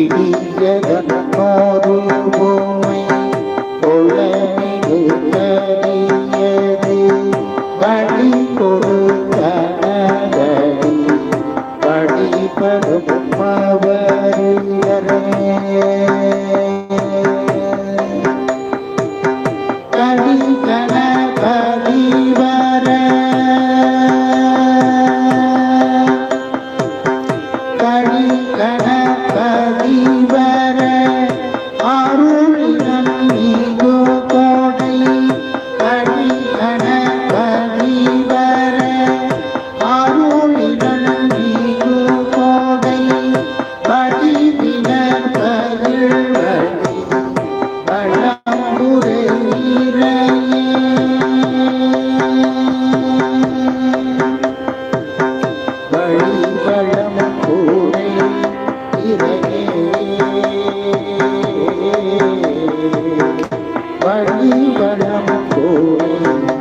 விடியதன் மறுபூமி பொழனியது படி கொடுத்தனடி படிபடும் அவரே கண Happy birthday. Bari Baram Koi